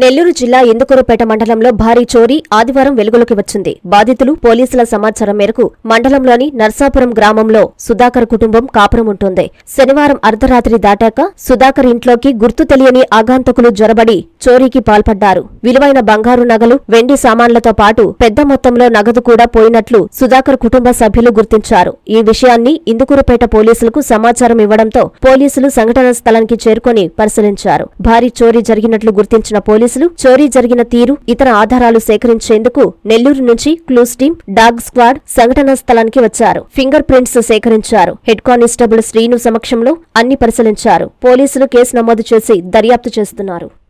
నెల్లూరు జిల్లా ఇందుకూరుపేట మండలంలో భారీ చోరీ ఆదివారం వెలుగులోకి వచ్చింది. బాధితులు పోలీసుల సమాచారం మేరకు మండలంలోని నర్సాపురం గ్రామంలో సుధాకర్ కుటుంబం కాపురం ఉంటుంది. శనివారం అర్ధరాత్రి దాటాక సుధాకర్ ఇంట్లోకి గుర్తు తెలియని ఆగాంతకులు జొరబడి చోరీకి పాల్పడ్డారు. విలువైన బంగారు నగలు వెండి సామాన్లతో పాటు పెద్ద మొత్తంలో నగదు కూడా పోయినట్లు సుధాకర్ కుటుంబ సభ్యులు గుర్తించారు. ఈ విషయాన్ని ఇందుకూరుపేట పోలీసులకు సమాచారం ఇవ్వడంతో పోలీసులు సంఘటన స్థలానికి చేరుకొని పరిశీలించారు. భారీ చోరీ జరిగినట్లు గుర్తించిన పోలీసులు చోరీ జరిగిన తీరు ఇతర ఆధారాలు సేకరించేందుకు నెల్లూరు నుంచి క్లూస్ టీం డాగ్ స్క్వాడ్ సంఘటనా స్థలానికి వచ్చారు. ఫింగర్ ప్రింట్స్ సేకరించారు. హెడ్ కానిస్టేబుల్ శ్రీను సమక్షంలో అన్ని పరిశీలించారు. పోలీసులు కేసు నమోదు చేసి దర్యాప్తు చేస్తున్నారు.